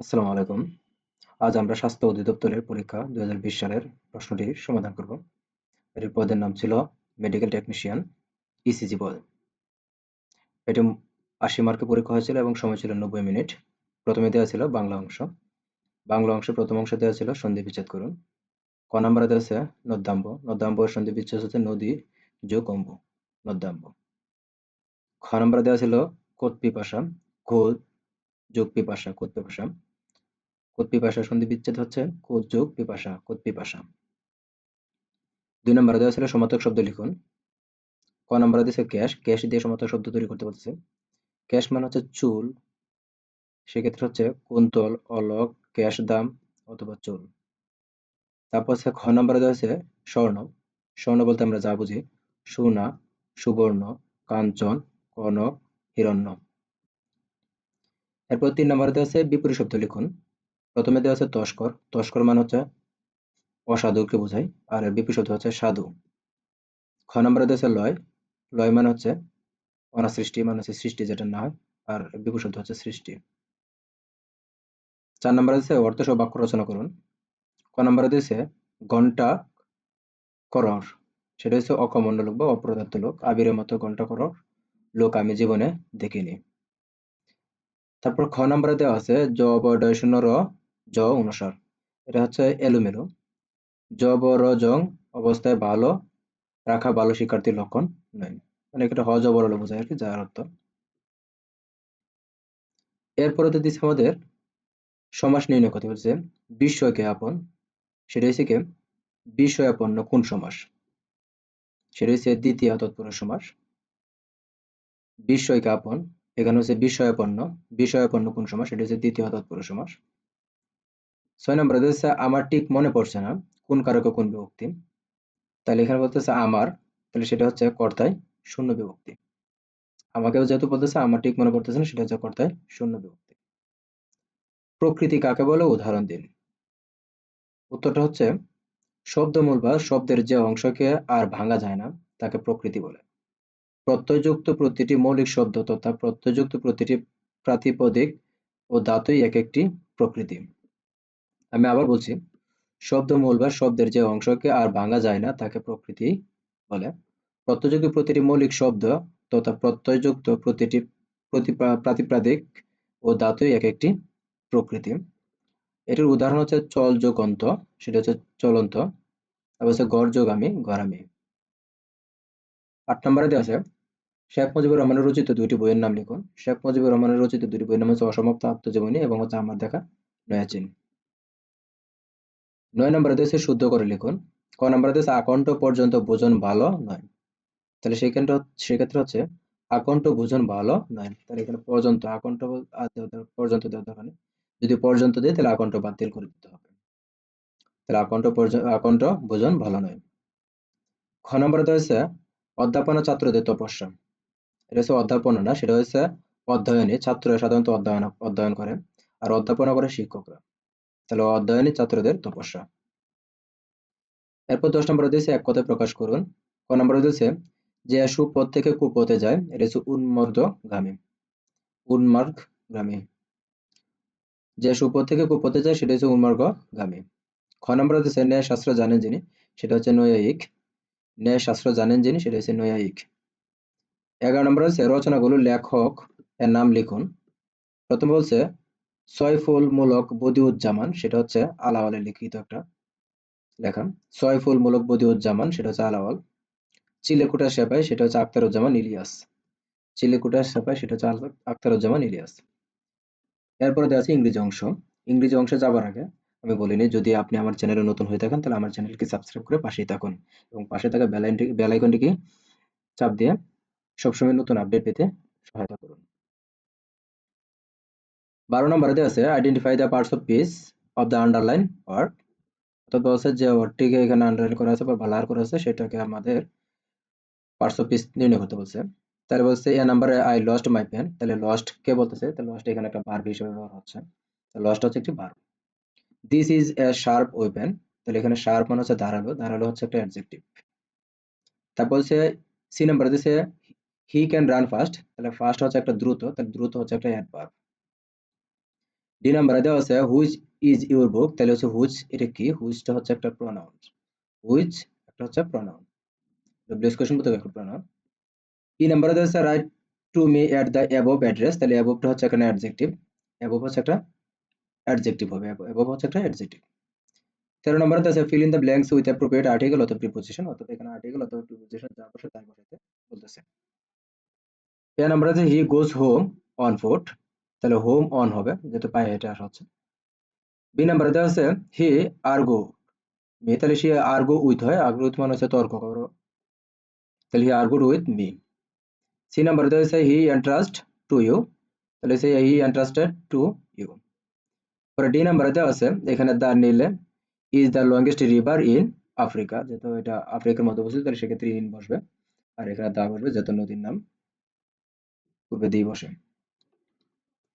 আসসালামু আলাইকুম। আজ আমরা স্বাস্থ্য অধিদপ্তরের পরীক্ষা ২০২০ সালের প্রশ্নটির সমাধান করব। এটির পদের নাম ছিল মেডিকেল টেকনিশিয়ান, ইসিজি পদ। এটি ৮০ মার্কের পরীক্ষা হয়েছিল এবং সময় ছিল ৯০ মিনিট। প্রথমে দেওয়া ছিল বাংলা অংশ। বাংলা অংশে প্রথম অংশে দেওয়া ছিল সন্ধি বিচ্ছেদ করুন। ক নম্বরে দেওয়া আছে নদ্যাম্ব। নদ্যাম্ব সন্ধি বিচ্ছেদ হচ্ছে নদী যোগ অম্ব, নদ্যাম্ব। খ নম্বরে দেওয়া ছিল কোত পিপাসা, কোত যোগ পিপাসা, কোত পিপাসা। কোত পিপাসা সন্ধি বিচ্ছেদ হচ্ছে কোত যোগ পিপাসা, কোত পিপাসা। দুই নম্বরে দেওয়া ছিল সমার্থক শব্দ লিখুন। ক নম্বরে দিয়েছে ক্যাশ, ক্যাশ দিয়ে সমার্থক শব্দ তৈরি করতে বলতেছে। ক্যাশ মানে হচ্ছে চুল, সেক্ষেত্রে হচ্ছে কুন্তল, অলক, ক্যাশ দাম অথবা চুল। তারপর হচ্ছে খ নম্বরে দেওয়া আছে স্বর্ণ। স্বর্ণ বলতে আমরা যা বুঝি সোনা, সুবর্ণ, কাঞ্চন, কনক, হিরণ্য। এরপর তিন নম্বরে দেওয়া আছে বিপরীত শব্দ লিখুন। প্রথমে দেওয়া আছে তস্কর, তস্কর মানে হচ্ছে অসাধুকে বোঝায় আর বিপরীত শব্দ হচ্ছে সাধু। খ নম্বরে দেওয়া আছে লয়, লয় মানে হচ্ছে অনাসৃষ্টি মানে হচ্ছে সৃষ্টি যেটা না হয় আর বিপরীত শব্দ হচ্ছে সৃষ্টি। চার নম্বরে দিয়েছে অর্থ সহ বাক্য রচনা করুন। ক নম্বরে দিয়েছে ঘণ্টা করর, সেটা হচ্ছে অকমন্য লোক বা অপদার্থ লোক, আবিরের মতো ঘণ্টা করর লোক আমি জীবনে দেখিনি। তারপর খ নম্বরে দেওয়া আছে জ ব শূন্য র জ অনুসার। এটা হচ্ছে এলোমেলো। জ, ব, র, জং অবস্থায় ভালো রাখা ভালো শিক্ষার্থীর লক্ষণ নয়। মানে এটা হ, জ, ব, র বোঝায় আর কি, যার অর্থ। এরপরে দিচ্ছে আমাদের সমাস নির্ণয় করতে বলছে বিস্ময়কে আপন, সেটা হচ্ছে কি, বিস্ময়াপন্ন কোন সমাস? সেটা হচ্ছে দ্বিতীয় তৎপুরুষ সমাস। বিস্ময়কে আপন, এখানে হচ্ছে বিষয়াপন্ন বিষয়াপন্ন কোন সমাস? সেটা হচ্ছে দ্বিতীয় তৎপুরুষ সমাস। ছয় নম্বর হচ্ছে আমার ঠিক মনে পড়ছে না, কোন কারক কোন বিভক্তি? তাহলে এখানে বলতেছে, আমার। তাহলে সেটা হচ্ছে কর্তায় শূন্য বিভক্তি। আমাকেও যেহেতু বলতেছে, আমার ঠিক মনে পড়তেছে না, সেটা হচ্ছে কর্তায় শূন্য বিভক্তি। প্রকৃতি কাকে বলে? উদাহরণ দিন। উত্তরটা হচ্ছে, শব্দমূল বা শব্দের যে অংশকে আর ভাঙা যায় না, তাকে প্রকৃতি বলে। প্রত্যয়যুক্ত প্রতিটি মৌলিক শব্দ তথা প্রত্যয়যুক্ত প্রতিটি প্রাতিপদিক ও ধাতুই এক একটি প্রকৃতি। আমি আবার বলছি শব্দমূল বা শব্দের যে অংশকে আর ভাঙা যায় না, তাকে প্রকৃতি বলে। প্রত্যয়যুক্ত প্রতিটি মৌলিক শব্দ তথা প্রত্যয়যুক্ত প্রতিটি প্রাতিপ্রাদিক ও ধাতুই এক একটি প্রকৃতি। এটির উদাহরণ হচ্ছে চল যোগ অন্ত, সেটা হচ্ছে চলন্ত তারপর হচ্ছে গড় যোগ আমি গড়ামি আট নম্বরে দেওয়া আছে, শেখ মুজিবুর রহমানের রচিত দুইটি বইয়ের নাম লিখুন। শেখ মুজিবুর রহমানের রচিত দুটি বইয়ের নাম হচ্ছে অসমাপ্ত আত্মজীবনী এবং হচ্ছে আমার দেখা নয়াচিন নয় নম্বরে দিয়েছে শুদ্ধ করে লিখুন, ক নম্বরে দিয়েছে আকণ্ঠ পর্যন্ত বোঝন ভালো নয়। তাহলে সেখানটা সেক্ষেত্রে হচ্ছে, আকণ্ঠ বোঝন ভালো নয়। তাহলে এখানে পর্যন্ত, আকণ্ঠ পর্যন্ত দেওয়ার দরকার যদি পর্যন্ত দিই তাহলে আকণ্ঠ বাতিল করে দিতে হবে। তাহলে আকণ্ঠ আকণ্ঠ বোঝন ভালো নয়। খ নম্বরে দেওয়া অধ্যাপনা ছাত্রদের তপস্যা। এটা হচ্ছে অধ্যাপনা না, সেটা হচ্ছে অধ্যয়নে ছাত্ররা সাধারণত অধ্যয়ন অধ্যয়ন করে, আর অধ্যাপনা করে শিক্ষকরা। তাহলে অধ্যয়নে ছাত্রদের তপস্যা। এরপর দশ নম্বর দিয়েছে এক কথায় প্রকাশ করুন। ক নম্বর দিয়েছে যে সুপথ থেকে কুপথে যায়, এটা হচ্ছে উন্মর্দগামী উন্মার্গগামী। যে সুপথ থেকে কুপথে যায়, সেটা হচ্ছে উন্মার্গগামী। খ নম্বর দিয়েছে ন্যায় শাস্ত্র জানেন যিনি, সেটা হচ্ছে নৈয়ায়িক। ন্যায় শাস্ত্র জানেন যিনি, সেটা হচ্ছে নৈয়ায়িক। এগারো নম্বর হচ্ছে রচনাগুলো লেখক এর নাম লিখুন। প্রথম বলছে ছয়ফুল মূলক বদিউজ্জামান, সেটা হচ্ছে আলাওয়ালের লিখিত একটা লেখা। ছয়ফুল মূলক বদিউজ্জামান, সেটা হচ্ছে আলাওয়াল। চিলেকুটা সেপাই, সেটা হচ্ছে আখতারুজ্জামান ইলিয়াস। চিলেকুটা সেপাই, সেটা হচ্ছে আখতারুজ্জামান ইলিয়াস। এরপরে দেওয়া আছে ইংরেজি অংশ। ইংরেজি অংশে যাবার আগে আমি বলিনি যদি আপনি আমার চ্যানেলে নতুন হয়ে থাকেন, তাহলে আমার চ্যানেলকে সাবস্ক্রাইব করে পাশেই থাকুন। এবং পাশে থাকা বেল আইকনটিকে চাপ দিয়ে সবসময় নতুন আপডেট পেতে সহায়তা করুন। বারো নম্বরে দেওয়া আছে identify the parts of piece of the underline word অর্থাৎ বলছে যে ওয়ার্ডটিকে এখানে আন্ডারলাইন করা আছে বা বালার করা আছে, সেটাকে আমাদের পার্টস অফ পিস নির্ণয় করতে বলছে। তাহলে বলছে এ নাম্বারে আই লস্ট মাই পেন তাহলে লস্ট কে বলতেছে? তাহলে লস্ট এখানে একটা ভার্ব হিসেবে ব্যবহার হচ্ছে। লস্ট হচ্ছে একটি verb this is a sharp weapon তাহলে এখানে শার্প মানে হচ্ছে ধারালো। ধারালো হচ্ছে একটা অ্যাডজেক্টিভ তারপর বলছে সি নাম্বার দিছে হি ক্যান রান ফাস্ট তাহলে ফাস্ট হচ্ছে একটা দ্রুত। তাহলে দ্রুত হচ্ছে একটা অ্যাডভার্ব ডি নাম্বারে দেওয়া আছে হুইচ ইজ ইউর বুক তাহলে হচ্ছে হুইচ এটা কি? হুইচটা হচ্ছে একটা প্রোনাউন হুইচ একটা হচ্ছে প্রোনাউন ডব্লিউএস কোশ্চেন বলতে একটা প্রোনাউন ই নাম্বারে দেওয়া আছে write to me at the above address তাহলে অ্যাবভটা হচ্ছে এখানে অ্যাডজেক্টিভ অ্যাবভ হচ্ছে একটা অ্যাডজেক্টিভ হবে অ্যাবভ হচ্ছে একটা অ্যাডজেক্টিভ তেরো নম্বরে আছে fill in the blanks with appropriate article অথবা প্রিপোজিশন অর্থাৎ এখানে আর্টিকেল অথবা প্রিপোজিশন যা বসে তাই বসাতে বলতেছে। এ নম্বরে আছে he goes home on foot তাহলে হোম অন হবে, যেহেতু পায়ে হেঁটে আসা হচ্ছে বি নাম্বারে দেওয়া আছে হি আর্গো মি তাহলে সে আর্গো উইথ হয় আর্গো উইথ মানে হচ্ছে তর্ক করো তাহলে he argued with me C number দেওয়া আছে হি এন্ট্রাস্ট টু ইউ তাহলে সে হি এন্ট্রাস্টেড টু ইউ পরে ডি নাম্বারে দেওয়া আছে, এখানে the Nile is the longest river in Africa যেহেতু এটা আফ্রিকার মধ্যে বসে তাহলে সেক্ষেত্রে ইন বসবে, আর এখানে দা বসবে, যেহেতু নদীর নাম পূর্বে দিয়ে বসে।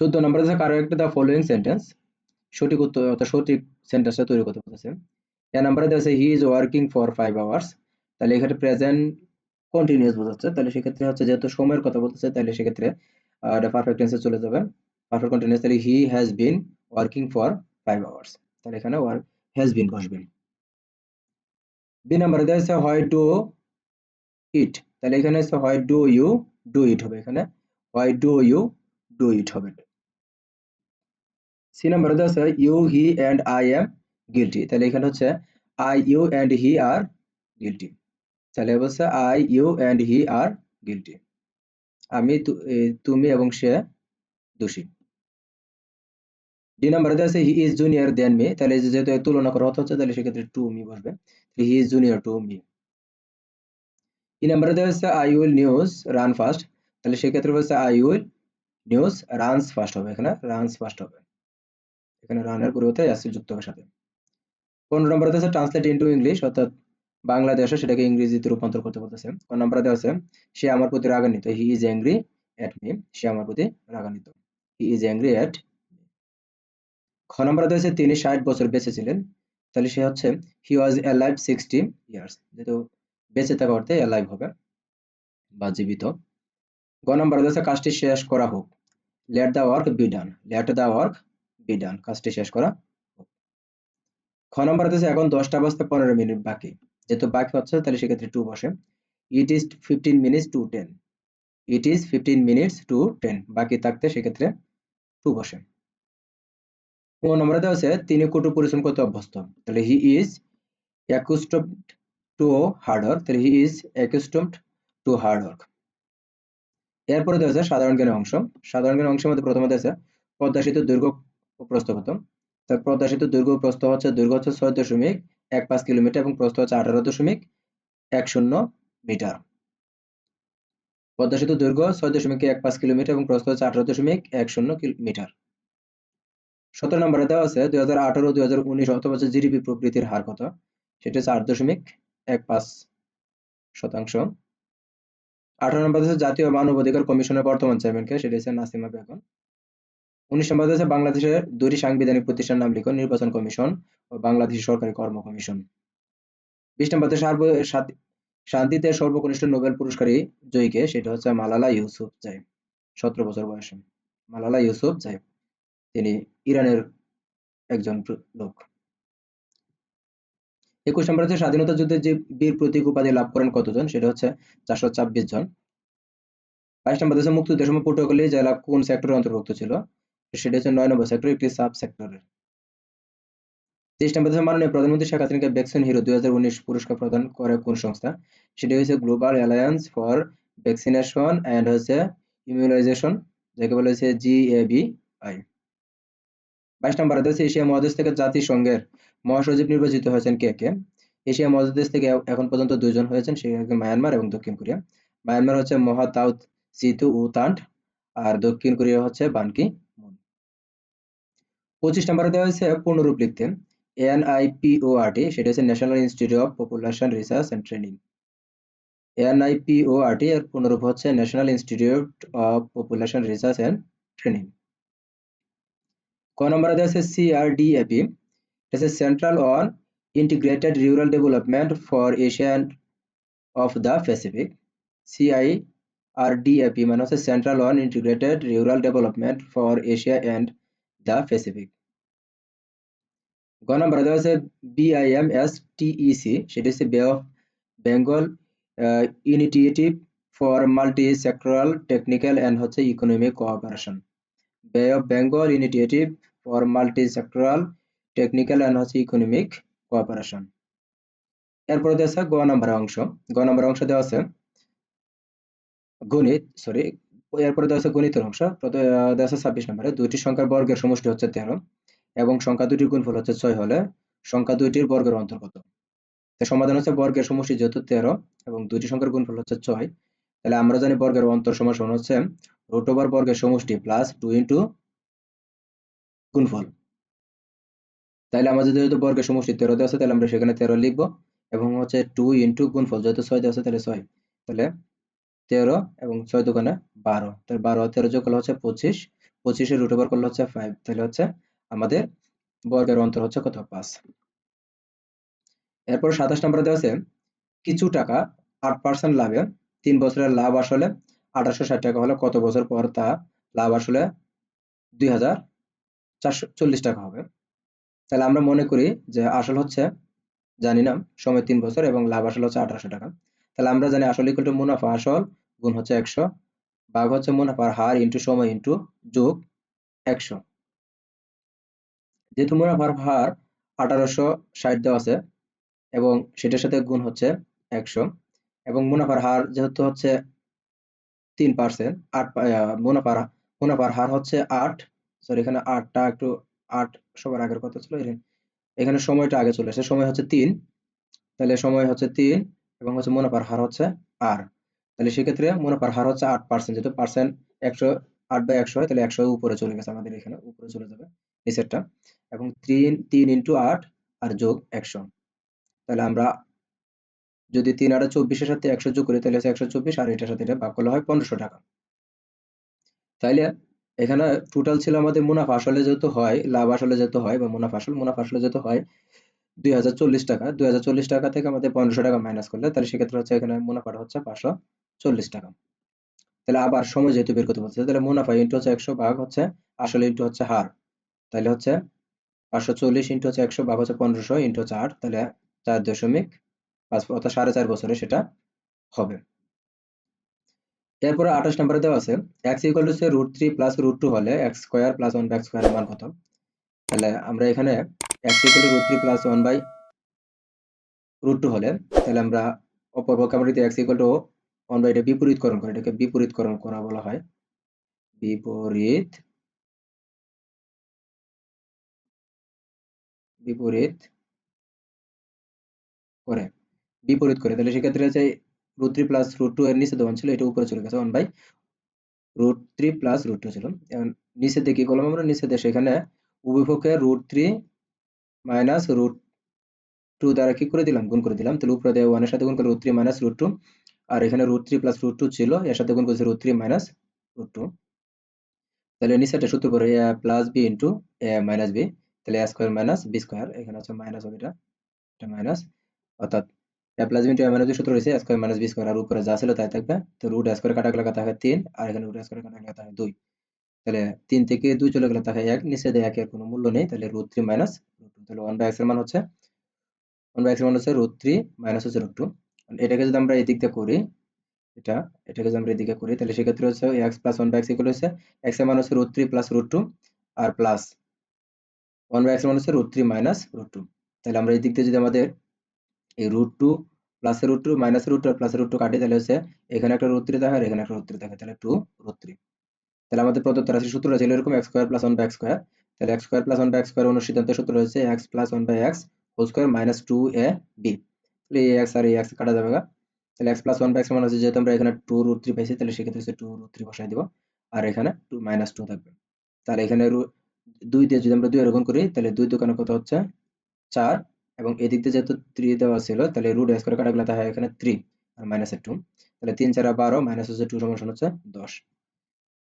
চোদ্দ নম্বর আছে কারও একটা দ্য ফলোয়িং সেন্টেন্স সঠিক উত্তর অর্থাৎ সঠিক সেন্টেন্সটা তৈরি করতে বলতেছে। এ নাম্বারে দেওয়া আছে he is working for five hours তাহলে এখানে প্রেজেন্ট কন্টিনিউয়াস বোঝাচ্ছে। তাহলে সেক্ষেত্রে হচ্ছে যেহেতু সময়ের কথা বলতেছে, তাহলে সেক্ষেত্রে এটা পারফেক্ট টেন্সে চলে যাবে। পারফেক্ট কন্টিনিউয়াস তাহলে he has been working for five hours তাহলে এখানে ওয়ার্ক হ্যাজ বিন বসবে বি নাম্বারে দেওয়া আছে হোয়াই ডু ইট তাহলে এখানে why do you do it হবে এখানে। Why do you do it হবে। সি নাম্বারে আছে you he and I am guilty তাহলে এখানে হচ্ছে I you and he are guilty তাহলে বলছে I you and he are guilty আমি তুমি এবং সে দোষী। ডি নাম্বার দেওয়া আছে he is junior than me তাহলে যেহেতু তুলনা করা হচ্ছে, তাহলে সেক্ষেত্রে টু মি বসবে। He is junior to me E নাম্বারে দেওয়া হচ্ছে I will news run fast তাহলে সেক্ষেত্রে বলছে I will news runs fast হবে এখানে রানস ফাস্ট হবে। এখানে রানের পরিবর্তে এস যুক্ত হবে সাথে। পনেরো নম্বরে আছে? ট্রান্সলেট ইন্টু ইংলিশ অর্থাৎ বাংলাদেশে সেটাকে ইংরেজিতে রূপান্তর করতে বলতেছে। কোন নম্বরে দেওয়া আছে? সে আমার প্রতি রাগান্বিত। He is angry at me সে আমার প্রতি রাগান্বিত। হি ইজ অ্যাংরি এট খ নম্বরে দেওয়া আছে? তিনি ষাট বছর বেঁচে ছিলেন। তাহলে সে হচ্ছে he was alive sixty years যেহেতু বেঁচে থাকা অর্থে অ্যালাইভ হবে বা জীবিত। গ নম্বরে দেওয়া আছে? কাজটি শেষ করা হোক। Let the work be done let the work be done কাজটি শেষ করা খ নম্বর আছে এখন দশটা বাজতে পনেরো মিনিট বাকি। যেহেতু বাকি হচ্ছে, তাহলে সেক্ষেত্রে টু বসে। It is fifteen minutes to ten it is fifteen minutes to ten বাকি থাকতে সেক্ষেত্রে টু বসে। কোন নম্বরে দেওয়া আছে তিনি কঠোর পরিশ্রম করতে অভ্যস্ত। তাহলে he is accustomed to hard work তাহলে he is accustomed to hard work এরপরে দেওয়া আছে সাধারণ জ্ঞানের অংশ। সাধারণ জ্ঞানের অংশের মধ্যে প্রথমে দেওয়া আছে পদ্মা সেতু দৈর্ঘ্য ও তার সেতু দৈর্ঘ্য প্রস্থ হচ্ছে দৈর্ঘ্য হচ্ছে ছয় দশমিক এক পাঁচ কিলোমিটার এবং প্রস্থ হচ্ছে আঠারো দশমিক এক শূন্য মিটার। পদ্মা সেতু দৈর্ঘ্য ছয় দশমিক এক পাঁচ কিলোমিটার এবং প্রস্থ হচ্ছে আঠারো দশমিক এক শূন্য মিটার। সতেরো নম্বরে দেওয়া আছে দুই হাজার আঠারো, দুই হাজার উনিশ অথবা জিডিপি প্রবৃদ্ধির হার কত? সেটা হচ্ছে আট দশমিক এক পাঁচ শতাংশ। আঠারো নম্বর হচ্ছে জাতীয় মানবাধিকার কমিশনের বর্তমান চেয়ারম্যানকে, সেটা হচ্ছে নাসিমা বেগম। উনিশ নম্বর হচ্ছে বাংলাদেশের দুটি সাংবিধানিক প্রতিষ্ঠান নাম লিখুন নির্বাচন কমিশন ও বাংলাদেশ সরকারি কর্ম কমিশন বিশ নম্বর শান্তিতে সর্বকনিষ্ঠ নোবেল পুরস্কারী জয়ীকে, সেটা হচ্ছে মালালা ইউসুফ জাই, সতেরো বছর বয়সে। মালালা ইউসুফ জাই, তিনি ইরানের একজন লোক। একুশ নম্বর হচ্ছে স্বাধীনতা যুদ্ধে যে বীর প্রতীক উপাধি লাভ করেন কতজন, সেটা হচ্ছে চারশো ছাব্বিশ জন। বাইশ নম্বর হচ্ছে মুক্তিযুদ্ধের সময় পটুয়াখালী জেলা কোন সেক্টরের অন্তর্ভুক্ত ছিল? সেটা হচ্ছে নয় নম্বর সেক্টর একটি সাব সেক্টরের তেইশ নম্বর মাননীয় প্রধানমন্ত্রী শেখ হাসিনাকে ভ্যাকসিন হিরো দুই পুরস্কার প্রদান করে কোন সংস্থা? হচ্ছে global alliance for vaccination and হচ্ছে ইমিউনাইজেশন, যাকে বলা হচ্ছে জিএবিআই বাইশ নম্বর এশিয়া মহাদেশ থেকে জাতিসংঘের মহাসচিব নির্বাচিত হয়েছেন কে কে? এশিয়া মহাদেশ থেকে এখন পর্যন্ত দুইজন হয়েছেন, সে মায়ানমার এবং দক্ষিণ কোরিয়া। মায়ানমার হচ্ছে মহাতাউত সিতু উতান্ট, আর দক্ষিণ কোরিয়া হচ্ছে বানকি। পঁচিশ নম্বরে দেওয়া হয়েছে পূর্ণরূপ লিখতে। এনআইপিওআরটি সেটা হচ্ছে national institute of population research and training NIPORT এর পূর্ণরূপ হচ্ছে national institute of population research and training ক নম্বরে দেওয়া আছে সিআরডিএপি এটা হচ্ছে central on integrated rural development for Asian of the Pacific CI R DAP মানে হচ্ছে central on integrated rural development for Asia and the Pacific গ নাম্বার দেওয়া আছে বিআইএম টিইসি সেটি হচ্ছে bay of Bengal initiative for multi sectoral technical and হচ্ছে economic cooperation bay of Bengal initiative for multi sectoral technical and হচ্ছে economic cooperation এরপরে দেওয়া আছে গ নাম্বার অংশ। গ নাম্বার অংশ দেওয়া আছে গণিত সরি এরপরে দেওয়া আছে গণিতের অংশ। দেওয়া আছে ছাব্বিশ নম্বরে। দুইটি সংখ্যার বর্গের সমষ্টি হচ্ছে তেরো এবং সংখ্যা দুটির গুণফল হচ্ছে ছয় হলে সংখ্যা দুইটির বর্গের অন্তর্গত। সমাধান হচ্ছে বর্গের সমষ্টি যেহেতু তেরো এবং দুইটি সংখ্যার গুণফল হচ্ছে ছয়, তাহলে আমরা জানি বর্গের অন্তর সমান হচ্ছে রুট ওভার বর্গের সমষ্টি প্লাস টু ইন্টু গুণফল। তাহলে আমাদের যেহেতু বর্গের সমষ্টি তেরো দেওয়া আছে, তাহলে আমরা সেখানে তেরো লিখব এবং হচ্ছে টু ইন্টু গুণফল যেহেতু ছয় দেওয়া আছে, তাহলে ছয়। তাহলে তেরো এবং ছয় দোকানে বারো। তাহলে বারো, তেরো যোগ করলে হচ্ছে পঁচিশ। পঁচিশে রুট ওভার করলে হচ্ছে ফাইভ তাহলে হচ্ছে আমাদের বর্গের অন্তর হচ্ছে কত? পাঁচ। এরপর সাতাশ নম্বরে দেওয়া আছে, কিছু টাকা আট পার্সেন্ট লাভে, তিন বছরের লাভ আসলে আঠারোশো ষাট টাকা হলে কত বছর পর তা লাভ আসলে দুই হাজার চারশো চল্লিশ টাকা হবে। তাহলে আমরা মনে করি যে আসল হচ্ছে, জানি না, সময় তিন বছর এবং লাভ আসল হচ্ছে আঠারোশো টাকা। তাহলে আমরা জানি আসল ইকুয়াল টু মুনাফা আসল গুণ হচ্ছে একশো, ভাগ হচ্ছে মুনাফার হার ইন্টু সময় ইন্টু যোগ একশো। যেহেতু মুনাফার হার আঠারোশো ষাট দেওয়া আছে এবং সেটার সাথে গুণ হচ্ছে একশো এবং মুনাফার হার যেহেতু হচ্ছে তিন পার্সেন্ট আট মুনাফার মুনাফার হার হচ্ছে আট সরি এখানে আটটা একটু আট সবার আগের কথা ছিল, এখানে সময়টা আগে চলে আসে, সময় হচ্ছে তিন, তাহলে সময় হচ্ছে তিন এবং হচ্ছে মুনাফার হার হচ্ছে আর। তাহলে সেক্ষেত্রে মুনাফার হার হচ্ছে আট পার্সেন্ট যেহেতু পার্সেন্ট একশো, আট বাই একশো হয়, তাহলে একশো উপরে চলে গেছে আমাদের এখানে, উপরে চলে যাবে নিচেরটা এবং তিন তিন ইন্টু আট আর যোগ একশো। তাহলে আমরা যদি তিন আটা চব্বিশের সাথে একশো যোগ করি, তাহলে একশো চব্বিশ, আর এটার সাথে এটা ভাগ করলে হয় পনেরোশো টাকা। তাইলে এখানে টোটাল ছিল আমাদের মুনাফা, আসলে যেহেতু হয়, লাভ আসলে যেহেতু হয়, বা মুনাফা আসল, মুনাফা আসলে যেহেতু হয়, দুই হাজার চল্লিশ টাকা, দুই হাজার চল্লিশ টাকা থেকে আমাদের পনেরোশো টাকা মাইনাস করলে, তাহলে সেক্ষেত্রে হচ্ছে এখানে মুনাফাটা হচ্ছে পাঁচশো চল্লিশ টাকা। তাহলে আবার সময় যেহেতু বের করতে বলছে, তাহলে মুনাফা ইন্টু হচ্ছে একশো ভাগ হচ্ছে আসলে ইন্টু হচ্ছে হার। তাহলে হচ্ছে পাঁচশো চল্লিশ ইন্টু হচ্ছে একশো ভাগ হচ্ছে পনেরোশো ইন্টু হচ্ছে আট, তাহলে চার দশমিক পাঁচ অর্থাৎ সাড়ে চার বছরে সেটা হবে। এরপরে আঠাশ নম্বরে দেওয়া আছে X equal to root three plus root two হলে X square plus one by X মান কত? তাহলে আমরা এখানে X equal to root three plus one by root two হলে, তাহলে আমরা অপর পক্ষে আমরা যদি এক্স ইকুয়াল টু বাই এটা বিপরীতকরণ করি, এটাকে বিপরীতকরণ করা বলা হয়। বিপরীত বিপরীত করে বিপরীত করে। তাহলে সেক্ষেত্রে হচ্ছে root three plus root two এর নিচে দেওয়া ছিল, এটা উপরে চলে গেছে one by root three plus root two ছিল। এখন নিচে দিয়ে কি করলাম আমরা? নিচে দিয়ে সেখানে উভয়পক্ষে root three minus root two দ্বারা কি করে দিলাম? গুণ করে দিলাম। তাহলে উপরে দেওয়া ওয়ানের সাথে গুণ করে root three minus root two আর এখানে root three plus root two ছিল, এর সাথে গুণ করেছে root three minus root two তাহলে নিচেটা সূত্র পরে A plus B into A minus B তাহলে A square minus B square এখানে হচ্ছে মাইনাস হবে এটা এটা মাইনাস অর্থাৎ A plus B into A minus B সূত্র রয়েছে স্কোয়ার মাইনাস বি স্কোয়ার আর উপরে যা ছিল তাই থাকবে। তো রুট স্কোয়ার কাটা গেলে থাকে তিন, আর এখানে রুট স্কোয়ার কাটা গেলে থাকে দুই। তাহলে তিন থেকে দুই চলে গেলে থাকে এক, নিচে দেয় একের কোনো মূল্য নেই, তাহলে root three minus root two তাহলে ওয়ান বাই এক্সের মান হচ্ছে ওয়ান বাই এক্সের মান হচ্ছে রুট থ্রি মাইনাস হচ্ছে রুট টু এটাকে যদি আমরা এদিক দিক দিয়ে করি, এটা, এটাকে যদি আমরা এদিকে করি, তাহলে সেক্ষেত্রে হচ্ছে X plus one by X equal হচ্ছে এক্সের মান হচ্ছে root three plus root two R plus one by x মান হচ্ছে root three minus root two তাহলে আমরা এদিক দিক দিয়ে যদি আমাদের এই রুট টু প্লাসের root two minus root two আর প্লাসের রুট টু কাটি, তাহলে হচ্ছে এখানে একটা রুট থ্রি থাকে আর এখানে একটা রুট থ্রি থাকে তাহলে টু রুট থ্রি তাহলে আমাদের প্রদত্ত রাশি সূত্র আছে এরকম X square plus one by X square তাহলে X square plus one by X square অনুসিদ্ধান্তের সূত্র হচ্ছে X plus one by X whole square minus two A B X R x কাটা যাবে তাহলে এক্স প্লাস ওয়ান বাই মানে হচ্ছে যেহেতু আমরা এখানে টু রুট থ্রি পাইছি, তাহলে সেক্ষেত্রে হচ্ছে টু রুট থ্রি বসাই দিব। আর এখানে টু মাইনাস টু থাকবে। তাহলে এখানে দুই দিয়ে যদি আমরা দুই এরকম করি, তাহলে দুই দোকানে কত হচ্ছে? চার। এবং এদিক দিয়ে যেহেতু থ্রি দেওয়া ছিল, তাহলে রুট এস করে কাটা গেলে তাহলে এখানে থ্রি আর মাইনাস টু তাহলে তিন, চার বারো মাইনাস হচ্ছে টু সমান হচ্ছে দশ।